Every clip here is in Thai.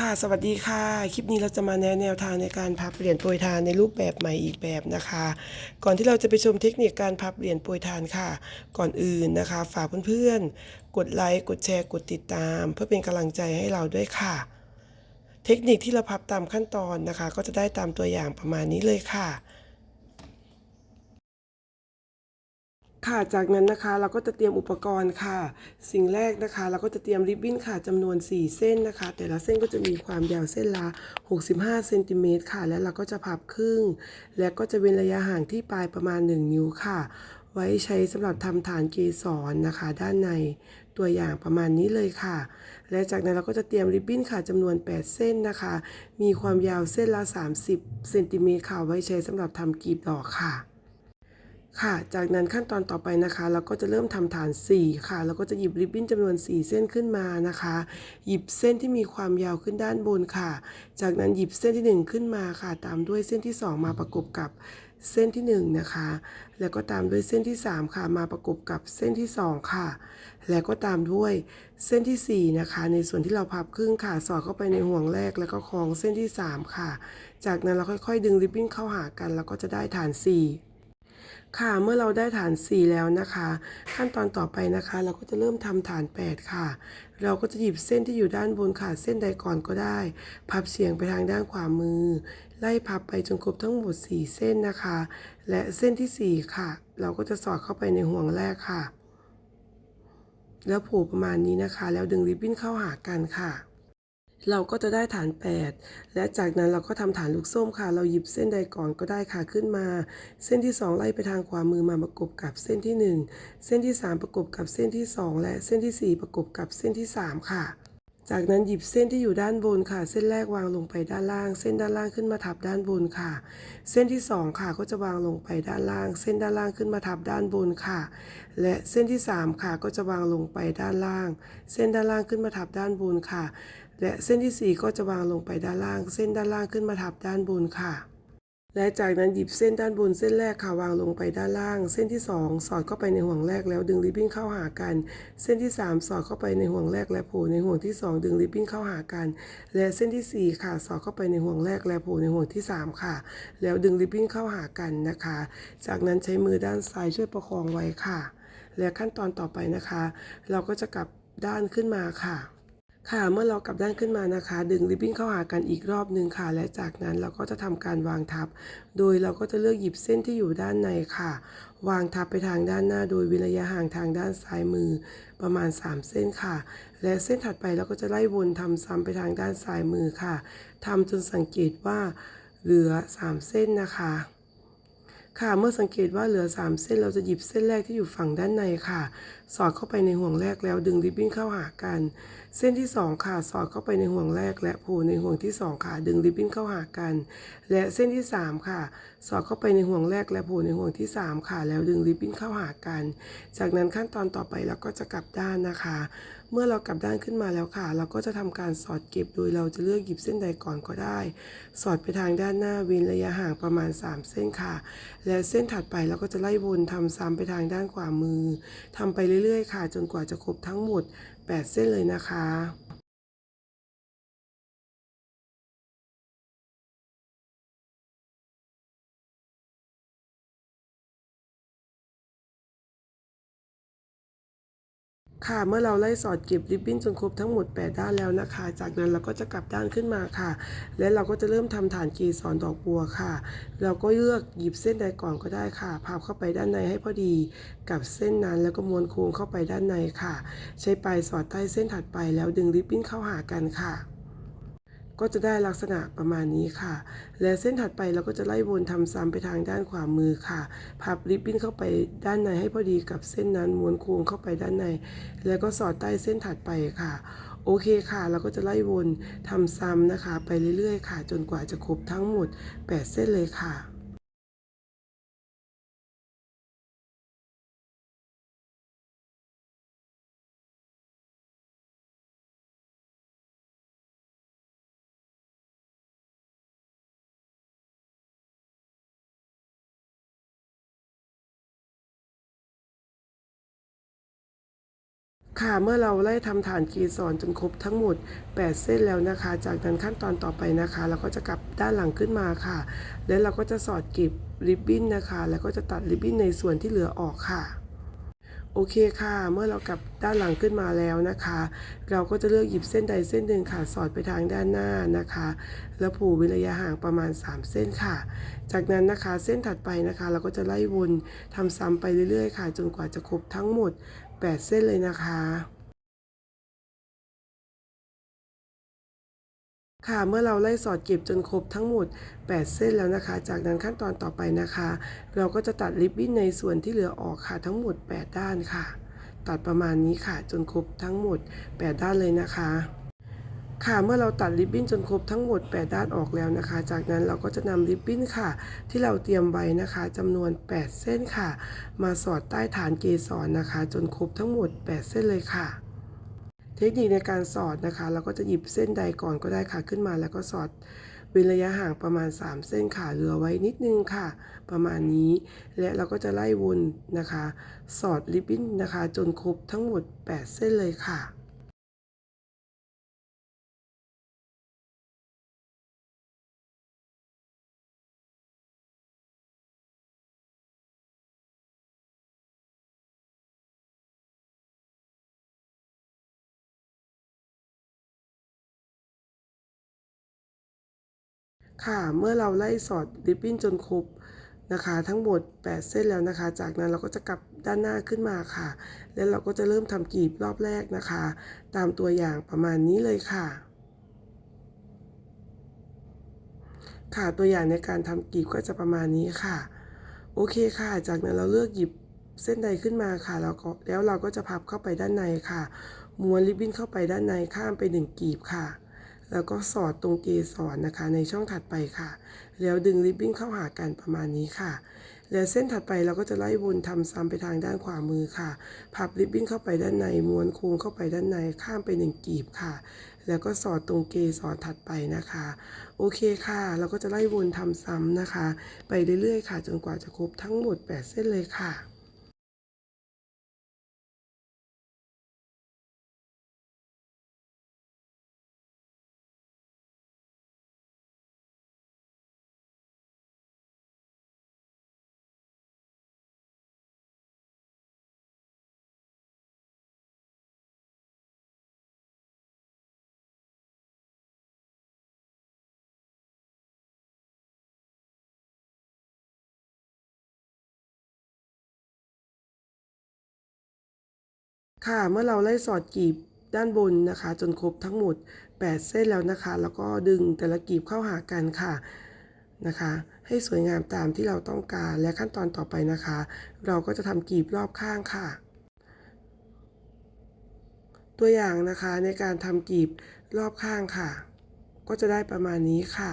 ค่ะสวัสดีค่ะ คลิปนี้เราจะมาแนะแนวทางในการพับเหรียญโปรยทานในรูปแบบใหม่อีกแบบนะคะ ก่อนที่เราจะไปชมเทคนิคการพับเหรียญโปรยทานค่ะ ก่อนอื่นนะคะ ฝากเพื่อนๆ กดไลค์กดแชร์กดติดตาม เพื่อเป็นกำลังใจให้เราด้วยค่ะ เทคนิคที่เราพับตามขั้นตอนนะคะ ก็จะได้ตามตัวอย่างประมาณนี้เลยค่ะ ค่ะ จากนั้นนะคะเราก็จะเตรียมอุปกรณ์ค่ะ สิ่งแรกนะคะ เราก็จะเตรียมริบบิ้นค่ะจำนวน 4 เส้นนะคะ แต่ละเส้นก็จะมีความยาวเส้นละ 65เซนติเมตรค่ะ และเราก็จะพับครึ่ง และก็จะเว้นระยะห่างที่ปลายประมาณ 1 นิ้วค่ะ ไว้ใช้สำหรับทำฐานเกสรนะคะ ด้านในตัวอย่างประมาณนี้เลยค่ะ และจากนั้นเราก็จะเตรียมริบบิ้นค่ะจำนวน 8 เส้นนะคะ มีความยาวเส้นละ 30เซนติเมตรค่ะ ไว้ใช้สำหรับทำกลีบดอกค่ะ ค่ะ จากนั้นขั้นตอนต่อไปนะคะ เราก็จะเริ่มทำฐาน 4 ค่ะ เราก็จะหยิบริบบิ้นจำนวน 4 เส้นขึ้นมานะคะ หยิบเส้นที่มีความยาวขึ้นด้านบนค่ะ จากนั้นหยิบเส้นที่ 1 ขึ้นมาค่ะ ตามด้วยเส้นที่ 2 มาประกบกับเส้นที่ 1 นะคะ แล้วก็ตามด้วยเส้นที่ 3 ค่ะ มาประกบกับเส้นที่ 2 ค่ะ แล้วก็ตามด้วยเส้นที่ 4 นะคะ ในส่วนที่เราพับครึ่งค่ะ สอดเข้าไปในห่วงแรกแล้วก็คล้องเส้นที่ 3 ค่ะ จากนั้นเราค่อยๆ ดึงริบบิ้นเข้าหากัน แล้วก็จะได้ฐาน 4 ค่ะเมื่อเราได้ฐาน 4 แล้วนะคะ ขั้นตอนต่อไปนะคะ เราก็จะเริ่มทำฐาน 8 ค่ะ เราก็จะหยิบเส้นที่อยู่ด้านบนค่ะ เส้นใดก่อนก็ได้ พับเฉียงไปทางด้านขวามือ ไล่พับไปจนครบทั้งหมด 4 เส้นนะคะ และเส้นทีสี่4 ค่ะ เราก็จะสอดเข้าไปในห่วงแรกค่ะ แล้วผูกประมาณนี้นะคะ แล้วดึงริบบิ้นเข้าหากันค่ะ เราก็จะได้ฐาน 8 และจากนั้นเราก็ทำฐานลูกส้มค่ะ เราหยิบเส้นใดก่อนก็ได้ค่ะขึ้นมา เส้นที่ 2 ไล่ไปทางขวามือมาประกบกับเส้นที่ 1 เส้นที่ 3 ประกบกับเส้นที่ 2 และเส้นที่ 4 ประกบกับเส้นที่ 3 ค่ะจากนั้นหยิบเส้นที่อยู่ด้านบนค่ะ เส้นแรกวางลงไปด้านล่าง เส้นด้านล่างขึ้นมาทับด้านบนค่ะ เส้นที่ 2 ค่ะก็จะวางลงไปด้านล่าง เส้นด้านล่างขึ้นมาทับด้านบนค่ะ และเส้นที่ 3 ค่ะก็จะวางลงไปด้านล่าง เส้นด้านล่างขึ้นมาทับด้านบนค่ะ และเส้นที่ 4 ก็จะวางลงไปด้านล่าง เส้นด้านล่างขึ้นมาทับด้านบนค่ะ และจากนั้นหยิบเส้นด้านบนเส้นแรกค่ะวางลงไปด้านล่าง เส้นที่ 2 สอดเข้าไปในห่วงแรกแล้วดึงริบบิ้นเข้าหากัน เส้นที่ 3 สอดเข้าไปในห่วงแรกและโผล่ในห่วงที่ 2 ดึงริบบิ้นเข้าหากัน และเส้นที่ 4 ค่ะสอดเข้าไปในห่วงแรกและโผล่ในห่วงที่ 3 ค่ะ แล้วดึงริบบิ้นเข้าหากันนะคะ จากนั้นใช้มือด้านซ้ายช่วยประคองไว้ค่ะ และขั้นตอนต่อไปนะคะ เราก็จะกลับด้านขึ้นมาค่ะ ค่ะเมื่อเรากลับด้านขึ้นมานะคะ ดึงริบบิ้นเข้าหากันอีกรอบหนึ่งค่ะ และจากนั้นเราก็จะทำการวางทับ โดยเราก็จะเลือกหยิบเส้นที่อยู่ด้านในค่ะ วางทับไปทางด้านหน้า โดยวิระยะห่างทางด้านซ้ายมือประมาณ 3 เส้นค่ะ และเส้นถัดไปเราก็จะไล่วนทำซ้ำไปทางด้านซ้ายมือค่ะทำจนสังเกตว่าเหลือ 3 เส้นนะคะค่ะเมื่อสังเกตว่าเหลือ 3 เส้นเราจะหยิบเส้นแรกที่อยู่ฝั่งด้านในค่ะ สอดเข้าไปในห่วงแรกแล้วดึงริบบิ้นเข้าหากัน เส้นที่ 2 ค่ะ สอดเข้าไปในห่วงแรก และผล่ในห่วงที่ 2 ค่ะ ดึงริบบิ้นเข้าหากัน และเส้นที่ 3 ค่ะ สอดเข้าไปในห่วงแรก และผล่ในห่วงที่ 3 ค่ะ แล้วดึงริบบิ้นเข้าหากัน จากนั้นขั้นตอนต่อไปเราก็จะกลับด้านนะคะ เมื่อเรากลับด้านขึ้นมาแล้วค่ะ เราก็จะทำการสอดเก็บโดยเราจะเลือกหยิบเส้นใดก่อนก็ได้ สอดไปทางด้านหน้าเว้นระยะห่างประมาณ 3 เส้นค่ะ และเส้นถัดไปเราก็จะไล่วนทำซ้ำไปทางด้านขวามือทำไปเรื่อยๆ ค่ะ จนกว่าจะครบทั้งหมด 8 เส้นเลยนะคะ ค่ะ เมื่อเราไล่สอดเก็บริบบิ้นจนครบทั้งหมด 8 ด้านแล้วนะคะ จากนั้นเราก็จะกลับด้านขึ้นมาค่ะ และเราก็จะเริ่มทำฐานเกสรดอกบัวค่ะ เราก็เลือกหยิบเส้นใดก่อนก็ได้ค่ะ พับเข้าไปด้านในให้พอดี กับเส้นนั้นแล้วก็ม้วนโค้งเข้าไปด้านในค่ะ ใช้ปลายสอดใต้เส้นถัดไปแล้วดึงริบบิ้นเข้าหากันค่ะ ก็จะได้ลักษณะประมาณนี้ค่ะ และเส้นถัดไปเราก็จะไล่วนทำซ้ำไปทางด้านขวามือค่ะ พับริบบิ้นเข้าไปด้านในให้พอดีกับเส้นนั้นม้วนโค้งเข้าไปด้านใน แล้วก็สอดใต้เส้นถัดไปค่ะ โอเคค่ะ เราก็จะไล่วนทำซ้ำนะคะ ไปเรื่อยๆ ค่ะ จนกว่าจะครบทั้งหมด 8 เส้นเลยค่ะ ค่ะเมื่อเราไล่ทำฐานเกสรจนครบทั้งหมด 8 เส้นแล้วนะคะ จากนั้นขั้นตอนต่อไปนะคะ เราก็จะกลับด้านหลังขึ้นมาค่ะ แล้วเราก็จะสอดเก็บริบบิ้นนะคะ แล้วก็จะตัดริบบิ้นในส่วนที่เหลือออกค่ะโอเคค่ะ เมื่อเรากลับด้านหลังขึ้นมาแล้วนะคะ เราก็จะเลือกหยิบเส้นใดเส้นหนึ่งค่ะ สอดไปทางด้านหน้านะคะ แล้วผูกเว้นระยะห่างประมาณ 3 เส้นค่ะ จากนั้นนะคะเส้นถัดไปนะคะ เราก็จะไล่วนทำซ้ำไปเรื่อยๆ ค่ะ จนกว่าจะครบทั้งหมด 8 เส้นเลยนะคะ ค่ะเมื่อเราไล่สอดเก็บจนครบทั้งหมด 8 เส้นแล้วนะคะ จากนั้นขั้นตอนต่อไปนะคะ เราก็จะตัดริบบิ้นในส่วนที่เหลือออกค่ะทั้งหมด 8 ด้านค่ะ ตัดประมาณนี้ค่ะจนครบทั้งหมด 8 ด้านเลยนะคะ ค่ะเมื่อเราตัดริบบิ้นจนครบทั้งหมด 8 ด้านออกแล้วนะคะ จากนั้นเราก็จะนำริบบิ้นค่ะ ที่เราเตรียมไว้นะคะจำนวน 8 เส้นค่ะ มาสอดใต้ฐานเกสรนะคะ จนครบทั้งหมด 8 เส้นเลยค่ะ เทคนิคในการสอดนะคะ เราก็จะหยิบเส้นใดก่อนก็ได้ค่ะขึ้นมาแล้วก็สอดเว้นระยะห่างประมาณ 3 เส้นค่ะเหลือไว้นิดนึงค่ะ ประมาณนี้ และเราก็จะไล่วนนะคะ สอดริบบิ้นนะคะ จนครบทั้งหมด 8 เส้นเลยค่ะ ค่ะ เมื่อเราไล่สอดริบบิ้นจนครบนะคะ ทั้งหมด 8 เส้นแล้วนะคะ จากนั้นเราก็จะกลับด้านหน้าขึ้นมาค่ะ แล้วเราก็จะเริ่มทำกลีบรอบแรกนะคะ ตามตัวอย่างประมาณนี้เลยค่ะ ค่ะตัวอย่างในการทำกลีบก็จะประมาณนี้ค่ะ โอเคค่ะ จากนั้นเราเลือกหยิบเส้นใดขึ้นมาค่ะแล้วก็แล้วเราก็จะพับเข้าไปด้านในค่ะ ม้วนริบบิ้นเข้าไปด้านในข้ามไปหนึ่งกลีบค่ะ แล้วก็สอดตรงเกสรนะคะในช่องถัดไปค่ะ แล้วดึงริบบิ้นเข้าหากันประมาณนี้ค่ะ แล้วเส้นถัดไปเราก็จะไล่วนทำซ้ำไปทางด้านขวามือค่ะ พับริบบิ้นเข้าไปด้านในม้วนโค้งเข้าไปด้านในข้ามไปหนึ่งกีบค่ะ แล้วก็สอดตรงเกสรถัดไปนะคะ โอเคค่ะ เราก็จะไล่วนทำซ้ำนะคะ ไปเรื่อยๆค่ะ จนกว่าจะครบทั้งหมด 8 เส้นเลยค่ะ ค่ะ เมื่อเราไล่สอดกลีบด้านบนนะคะ จนครบทั้งหมด 8 เส้นแล้วนะคะ แล้วก็ดึงแต่ละกลีบเข้าหากันค่ะนะคะ ให้สวยงามตามที่เราต้องการและขั้นตอนต่อไปนะคะ เราก็จะทำกลีบรอบข้างค่ะ ตัวอย่างนะคะในการทำกลีบรอบข้างค่ะ ก็จะได้ประมาณนี้ค่ะ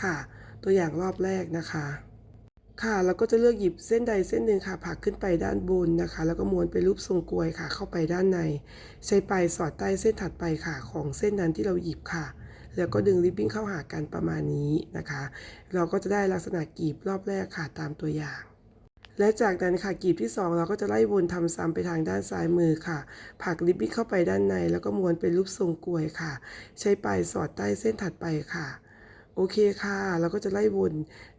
ค่ะ ตัวอย่างรอบแรกนะคะ ค่ะเราก็จะเลือกหยิบเส้นใดเส้นหนึ่งค่ะผักขึ้นไปด้านบนนะคะ แล้วก็ม้วนเป็นรูปทรงกลวยค่ะ เข้าไปด้านใน ใช้ปลายสอดใต้เส้นถัดไปค่ะ ของเส้นนั้นที่เราหยิบค่ะ แล้วก็ดึงริบบิ้นเข้าหากันประมาณนี้นะคะ เราก็จะได้ลักษณะกลีบรอบแรกค่ะตามตัวอย่าง และจากนั้นค่ะกลีบที่ 2 เราก็จะไล่วนทำซ้ำไปทางด้านซ้ายมือค่ะ ผักริบบิ้นเข้าไปด้านใน แล้วก็ม้วนเป็นรูปทรงกลวยค่ะ ใช้ปลายสอดใต้เส้นถัดไปค่ะ โอเคค่ะ เราก็จะไล่วน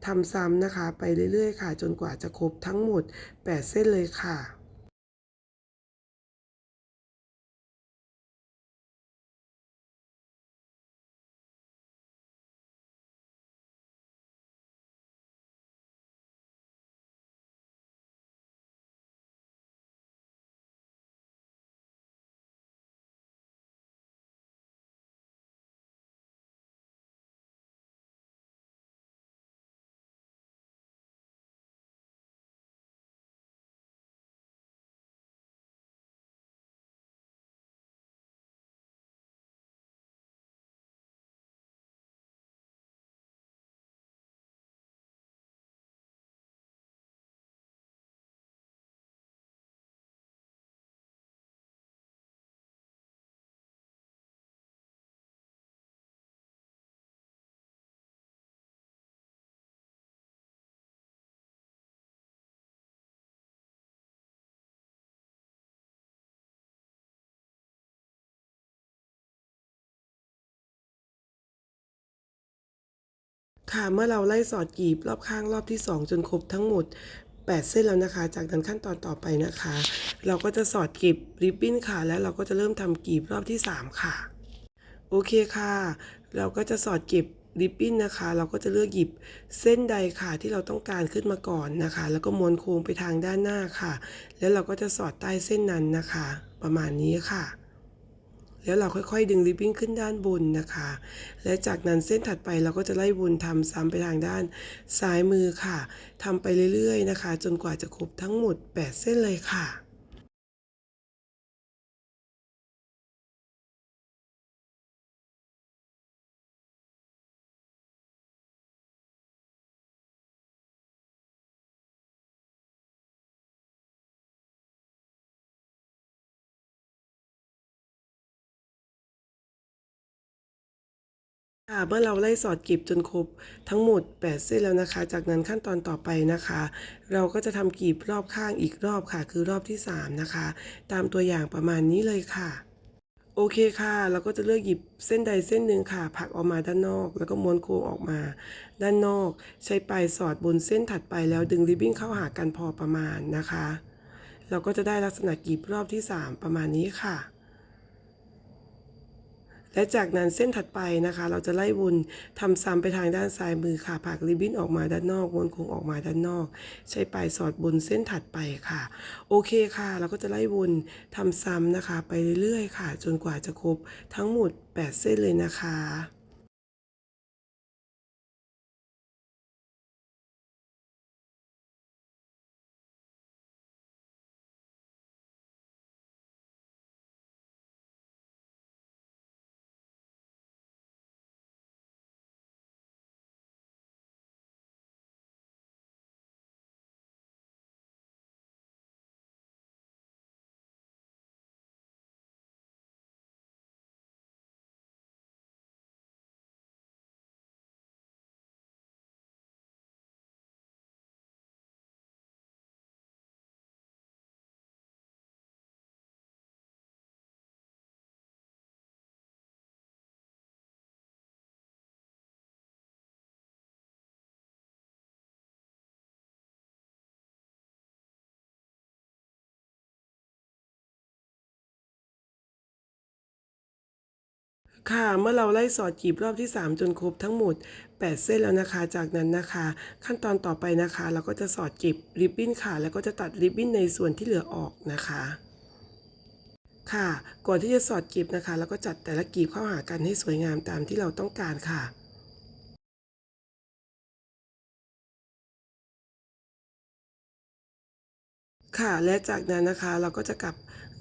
ทำซ้ำนะคะ ไปเรื่อยๆ ค่ะ จนกว่าจะครบทั้งหมด 8 เส้นเลยค่ะ ค่ะเมื่อเราไล่สอดกีบรอบข้างรอบที่ 2 จนครบทั้งหมด 8 เส้นแล้วนะคะ จากนั้นขั้นตอนต่อไปนะคะ เราก็จะสอดกีบริบบิ้นค่ะ แล้วเราก็จะเริ่มทำกีบรอบที่ 3 ค่ะ โอเคค่ะ เราก็จะสอดก็บริบบิ้นนะคะ เราก็จะเลือกหยิบเส้นใดค่ะที่เราต้องการขึ้นมาก่อนนะคะ แล้วก็ม้วนโค้งไปทางด้านหน้าค่ะ แล้วเราก็จะสอดใต้เส้นนั้นนะคะ ประมาณนี้ค่ะ แล้วเราค่อยๆ ดึงริบบิ้นขึ้นด้านบนนะคะ และจากนั้นเส้นถัดไปเราก็จะไล่วนทำซ้ำไปทางด้านซ้ายมือค่ะทำไปเรื่อยๆนะคะ จนกว่าจะครบทั้งหมด 8 เส้นเลยค่ะ ค่ะเมื่อเราไล่สอดกลีบจนครบทั้งหมด 8 เส้นแล้วนะคะ จากนั้นขั้นตอนต่อไปนะคะ เราก็จะทำกลีบรอบข้างอีกรอบค่ะ คือรอบที่ 3 นะคะ ตามตัวอย่างประมาณนี้เลยค่ะ โอเคค่ะ เราก็จะเลือกหยิบเส้นใดเส้นหนึ่งค่ะผักออกมาด้านนอก แล้วก็ม้วนโค้งออกมา ด้านนอก ใช้ปลายสอดบนเส้นถัดไปแล้วดึงริบบิ้นเข้าหากันพอประมาณนะคะ เราก็จะได้ลักษณะกลีบรอบที่ 3 ประมาณนี้ค่ะ และจากนั้นเส้นถัดไปนะคะ เราจะไล่วนทำซ้ำไปทางด้านซ้ายมือค่ะผักริบบิ้นออกมาด้านนอก วนโค้งออกมาด้านนอก ใช้ปลายสอดบนเส้นถัดไปค่ะ โอเคค่ะ เราก็จะไล่วนทำซ้ำนะคะ ไปเรื่อยๆ ค่ะ จนกว่าจะครบทั้งหมด 8 เส้นเลยนะคะ ค่ะ เมื่อเราไล่สอดจีบรอบที่ 3 จนครบทั้งหมด 8 เส้นแล้วนะคะ จากนั้นนะคะ ขั้นตอนต่อไปนะคะ เราก็จะสอดจีบริบบิ้นค่ะ แล้วก็จะตัดริบบิ้นในส่วนที่เหลือออกนะคะ ค่ะ ก่อนที่จะสอดกลีบนะคะ เราก็จัดแต่ละกลีบเข้าหากันให้สวยงามตามที่เราต้องการค่ะ ค่ะและจากนั้นนะคะเราก็จะกลับ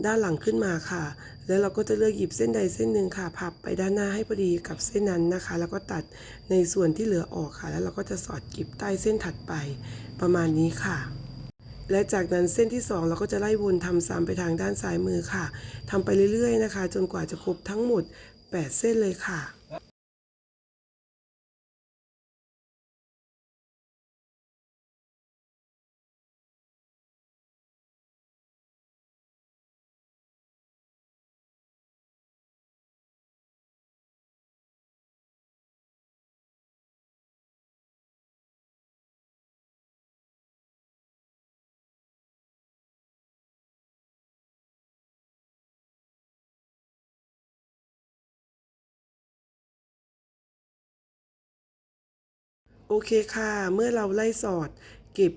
ด้านหลังขึ้นมาค่ะ แล้วเราก็จะเลือกหยิบเส้นใดเส้นหนึ่งค่ะ พับไปด้านหน้าให้พอดีกับเส้นนั้นนะคะ แล้วก็ตัดในส่วนที่เหลือออกค่ะ แล้วเราก็จะสอดกลีบใต้เส้นถัดไปประมาณนี้ค่ะ และจากนั้นเส้นที่ 2 เราก็จะไล่วนทำซ้ำไปทางด้านซ้ายมือค่ะทำไปเรื่อยๆนะคะ จนกว่าจะครบทั้งหมด 8 เส้นเลยค่ะ โอเคค่ะ เมื่อเราไล่สอดเก็บ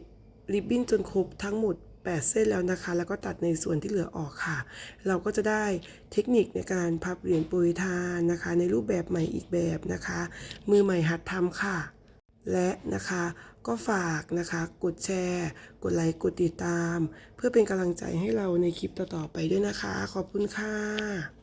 ริบบิ้นจนครบทั้งหมด 8 เส้นแล้วนะคะ แล้วก็ตัดในส่วนที่เหลือออกค่ะ เราก็จะได้เทคนิคในการพับเหรียญโปรยทานนะคะ ในรูปแบบใหม่อีกแบบนะคะ มือใหม่หัดทำค่ะ และนะคะก็ฝากนะคะ กดแชร์ กดไลค์ กดติดตาม เพื่อเป็นกำลังใจให้เราในคลิปต่อๆไปด้วยนะคะ ขอบคุณค่ะ